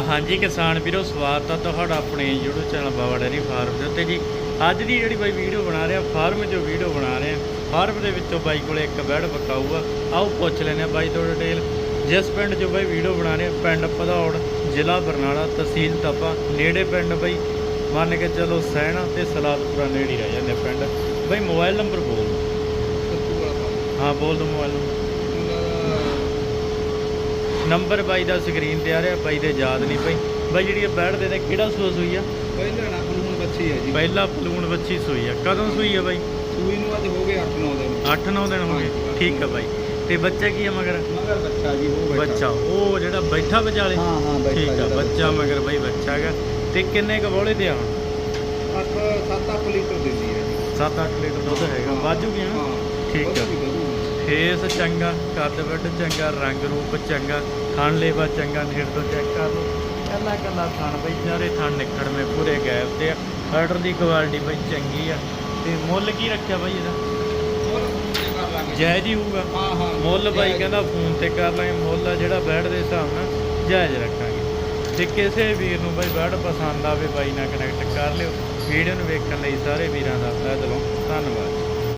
ਹਾਂਜੀ ਕਿਸਾਨ ਵੀਰੋ ਸਵਾਗਤ ਆ ਤੁਹਾਡਾ ਆਪਣੇ YouTube channel Baba dairy farm ਦੇ ਉੱਤੇ ਜੀ। ਅੱਜ ਦੀ ਜਿਹੜੀ ਬਾਈ ਵੀਡੀਓ ਬਣਾ ਰਿਹਾ ਫਾਰਮ 'ਚੋਂ ਵੀਡੀਓ ਬਣਾ ਰਹੇ ਆ ਫਾਰਮ ਦੇ ਵਿੱਚੋਂ ਬਾਈ ਕੋਲੇ ਇੱਕ ਬੈੜ ਬਕਾਊ ਆ ਆਓ ਪੁੱਛ ਲੈਨੇ ਆ ਬਾਈ ਤੋਂ ਡਿਟੇਲ। ਜਿਸ ਪਿੰਡ 'ਚੋਂ ਬਾਈ ਵੀਡੀਓ ਬਣਾ ਰਹੇ ਪਿੰਡ ਭਦੌੜ ਜ਼ਿਲ੍ਹਾ ਬਰਨਾਲਾ ਤਹਿਸੀਲ ਤਪਾ ਨੇੜੇ ਪਿੰਡ ਬਾਈ। ਮੰਨ ਕੇ ਚਲੋ ਸੈਣਾ ਤੇ ਸਲਾਦਪੁਰਾ ਨੇੜੇ ਹੀ ਰਹਿ ਜਾਂਦੇ ਪਿੰਡ। ਬਾਈ ਮੋਬਾਈਲ ਨੰਬਰ ਬੋਲ ਹਾਂ ਬੋਲ ਦੋ ਮੋਬਾਈਲ ਨੰਬਰ। ਨੰਬਰ ਬਾਈ ਦਾ ਸਕਰੀਨ ਤੇ ਆ ਰਿਹਾ ਬਾਈ ਦੇ ਯਾਦ ਨਹੀਂ ਪਈ ਬਾਈ ਜਿਹੜੀ ਇਹ ਬੈੜ ਦੇ ਨੇ ਕਿਹੜਾ ਸੂਸ ਹੋਈ ਆ? ਪਹਿਲਾਂ ਨਾ ਹੁਣ ਬੱਚੀ ਹੈ ਜੀ। ਪਹਿਲਾ ਪਲੂਣ ਬੱਚੀ ਸੂਈ ਆ। ਕਦੋਂ ਸੂਈ ਆ ਬਾਈ? ਸੂਈ ਨੂੰ ਅੱਜ ਹੋ ਗਏ 8-9 ਦਿਨ। 8-9 ਦਿਨ ਹੋ ਗਏ। ਠੀਕ ਆ ਬਾਈ। ਤੇ ਬੱਚਾ ਕੀ ਆ ਮਗਰ? ਮਗਰ ਬੱਚਾ ਜੀ ਉਹ ਬੱਚਾ ਉਹ ਜਿਹੜਾ ਬੈਠਾ ਵਿਚਾਲੇ? ਹਾਂ ਹਾਂ ਬੈਠਾ ਠੀਕ ਆ ਬੱਚਾ ਮਗਰ ਬਾਈ ਬੱਚਾ ਹੈਗਾ। ਤੇ ਕਿੰਨੇ ਕ ਬੋਲੇ ਤੇ ਆ ਹੁਣ? 8 7-8 ਲੀਟਰ ਦਿੰਦੀ ਹੈ ਜੀ। 7-8 ਲੀਟਰ ਦੁੱਧ ਹੈਗਾ। ਵਾਜੂਗੀ ਨਾ? ਹਾਂ। ਠੀਕ ਆ। ਫੇਸ ਚੰਗਾ ਕੱਦ ਵੱਡ ਚੰਗਾ ਰੰਗ ਰੂਪ ਚੰਗਾ ਥਣ ਲੇਵਾ ਚੰਗਾ ਨੇੜ ਤੋਂ ਚੈੱਕ ਕਰ ਲਓ। ਕੱਲਾ ਕੱਲਾ ਥਣ ਬਈ ਸਾਰੇ ਥਣ ਨਿਕੜਵੇਂ ਪੂਰੇ ਗੈਪ ਤੇ ਆ। ਆਰਡਰ ਦੀ ਕੁਆਲਿਟੀ ਬਈ ਚੰਗੀ ਆ। ਤੇ ਮੁੱਲ ਕੀ ਰੱਖਿਆ ਬਾਈ ਇਹਦਾ? ਜਾਇਜ਼ ਹੀ ਹੋਊਗਾ। ਹਾਂ ਹਾਂ ਮੁੱਲ ਬਾਈ। ਕਹਿੰਦਾ ਫੋਨ ਤੇ ਕਰ ਲਾਂਗੇ ਮੁੱਲ ਆ ਜਿਹੜਾ ਬੈਡ ਦੇ ਹਿਸਾਬ ਨਾਲ ਜਾਇਜ਼ ਰੱਖਾਂਗੇ। ਤੇ ਕਿਸੇ ਵੀਰ ਨੂੰ ਬਾਈ ਬੈਡ ਪਸੰਦ ਆਵੇ ਬਾਈ ਨਾਲ ਕਨੈਕਟ ਕਰ ਲਿਓ। ਵੀਡੀਓ ਨੂੰ ਵੇਖਣ ਲਈ ਸਾਰੇ ਵੀਰਾਂ ਦਾ ਤਹਿ ਦਿਲੋਂ ਧੰਨਵਾਦ।